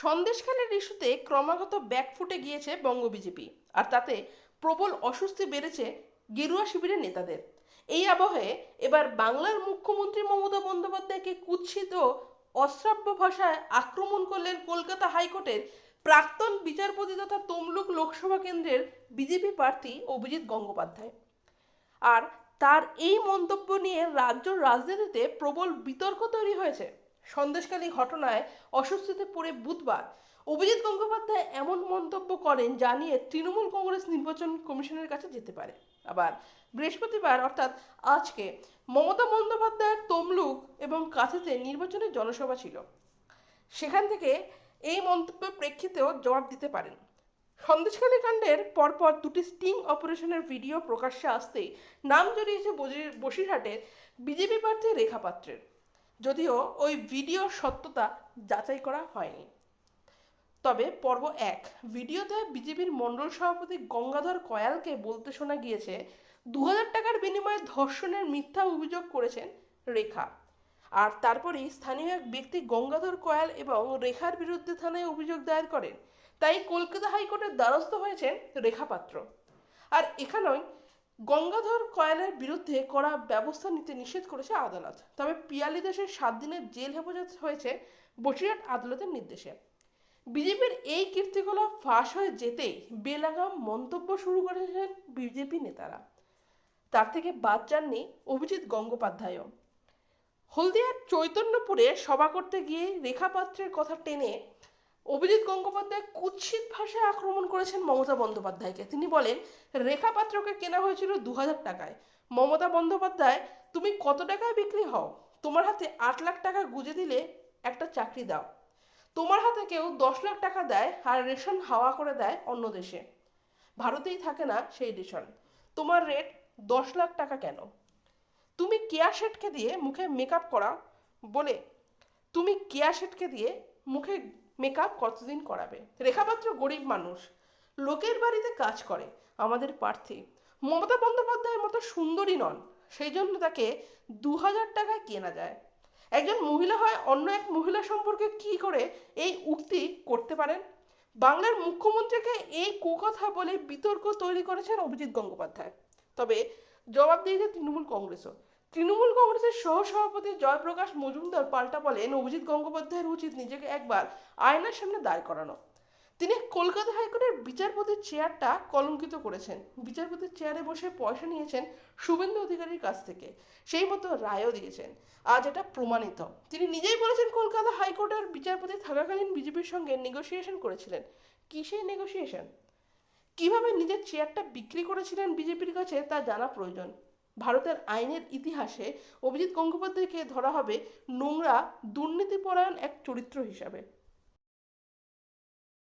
সন্দেশখালীর ইস্যুতে ক্রমাগত ব্যাকফুটে গিয়েছে বঙ্গ বিজেপি, আর তাতে প্রবল অস্বস্তি বেড়েছে গেরুয়া শিবিরের নেতাদের। এই আবহে এবার বাংলার মুখ্যমন্ত্রী মমতা বন্দ্যোপাধ্যায়কে কুৎসিত অশ্রাব্য ভাষায় আক্রমণ করলেন কলকাতা হাইকোর্টের প্রাক্তন বিচারপতি তথা তমলুক লোকসভা কেন্দ্রের বিজেপি প্রার্থী অভিজিৎ গঙ্গোপাধ্যায়। আর তার এই মন্তব্য নিয়ে রাজ্য রাজনীতিতে প্রবল বিতর্ক তৈরি হয়েছে। সন্দেশকালী ঘটনায় অস্বস্তিতে পড়ে বুধবার। অভিজিৎ গঙ্গোপাধ্যায় এমন মন্তব্য করেন যা নিয়ে তৃণমূল কংগ্রেস নির্বাচন কমিশনের কাছে যেতে পারে। আবার বৃহস্পতিবার অর্থাৎ আজকে মমতা বন্দ্যোপাধ্যায়ের তমলুক এবং কাছেতে নির্বাচনের জনসভা ছিল। সেখান থেকে এই মন্তব্যের প্রেক্ষিতেও জবাব দিতে পারেন। সন্দেশখালী কাণ্ডের পরপর দুটি স্টিং অপারেশনের ভিডিও প্রকাশ্যে আসতেই নাম জড়িয়েছে বসিরহাটের বিজেপি প্রার্থী রেখা পাত্রের। যদিও ওই ভিডিওর সত্যতা যাচাই করা হয়নি। তবে পর্ব এক, ভিডিওতে বিজেপির মণ্ডল সভাপতি গঙ্গাধর কয়ালকে বলতে শোনা গিয়েছে দু হাজার টাকার বিনিময়ে ধর্ষণের মিথ্যা অভিযোগ করেছেন রেখা। আর তারপরেই স্থানীয় এক ব্যক্তি গঙ্গাধর কয়াল এবং রেখার বিরুদ্ধে থানায় অভিযোগ দায়ের করেন। তাই কলকাতা হাইকোর্টের দ্বারস্থ হয়েছেন রেখা পাত্র। আর এখানেই গঙ্গাধর কয়ালের বিরুদ্ধে করা ব্যবস্থা নিতে নিষেধ করেছে আদালত। তবে পিয়ালি দেশের সাত দিনের জেল হেফাজত হয়েছে বসিরহাট আদালতের নির্দেশে। বিজেপির এই কীর্তিকলাপ ফাঁস হয়ে যেতেই বেলাগাম মন্তব্য শুরু করেছেন বিজেপি নেতারা। তার থেকে বাদ যাননি অভিজিৎ গঙ্গোপাধ্যায়ও। হলদিয়ার চৈতন্যপুরে সভা করতে গিয়ে রেখা পাত্রের কথা টেনে অভিজিৎ গঙ্গোপাধ্যায় কুৎসিত ভাষায় আক্রমণ করেছেন মমতা বন্দ্যোপাধ্যায়কে। তিনি বলেন, রেখা পাত্রকে কেনা হয়েছিল দু হাজার টাকায়। মমতা বন্দ্যোপাধ্যায়, তুমি কত টাকায় বিক্রি হও? তোমার হাতে আট লাখ টাকা গুঁজে দিলে একটা চাকরি দাও। তোমার হাতে কেউ দশ লাখ টাকা দেয় আর রেশন হাওয়া করে দেয় অন্য দেশে। ভারতেই থাকে না সেই রেশন। তোমার রেট দশ লাখ টাকা কেন? তুমি কেয়া শেটকে দিয়ে মুখে মেকআপ করা বলে, তুমি কেয়া শেটকে দিয়ে মুখে মেকআপ কতদিন করাবে? রেখাপাত্র গরিব মানুষ। লোকের বাড়িতে কাজ করে, আমাদের প্রার্থী। মমতা বন্দ্যোপাধ্যায়ের মতো সুন্দরী নন সেই জন্য তাকে দু হাজার টাকায় কেনা যায়। একজন মহিলা হয়, অন্য এক মহিলা সম্পর্কে কি করে এই উক্তি করতে পারেন? বাংলার মুখ্যমন্ত্রীকে এই কুকথা বলে বিতর্ক তৈরি করেছেন অভিজিৎ গঙ্গোপাধ্যায়। তবে জবাব দিয়েছে তৃণমূল কংগ্রেসও। তৃণমূল কংগ্রেসের সহসভাপতি জয়প্রকাশ মজুমদার পাল্টা বলেন, অভিজিৎ গঙ্গোপাধ্যায়ের উচিত নিজেকে একবার আয়নার সামনে দাঁড় করানো। তিনি কলকাতা হাইকোর্টের বিচারপতির চেয়ারটা কলঙ্কিত করেছেন। বিচারপতির চেয়ারে বসে পয়সা নিয়েছেন শুভেন্দু অধিকারীর কাছ থেকে। সেই মতো রায়ও দিয়েছেন। আজ এটা প্রমাণিত। তিনি নিজেই বলেছেন, কলকাতা হাইকোর্টের বিচারপতি থাকাকালীন বিজেপির সঙ্গে নেগোসিয়েশন করেছিলেন। কি সেই নেগোসিয়েশন কীভাবে নিজের চেয়ারটা বিক্রি করেছিলেন বিজেপির কাছে তা জানা প্রয়োজন। ভারতের আইনের ইতিহাসে অভিজিৎ গঙ্গোপাধ্যায়কে ধরা হবে নোংরা দুর্নীতিপরায়ণ এক চরিত্র হিসাবে।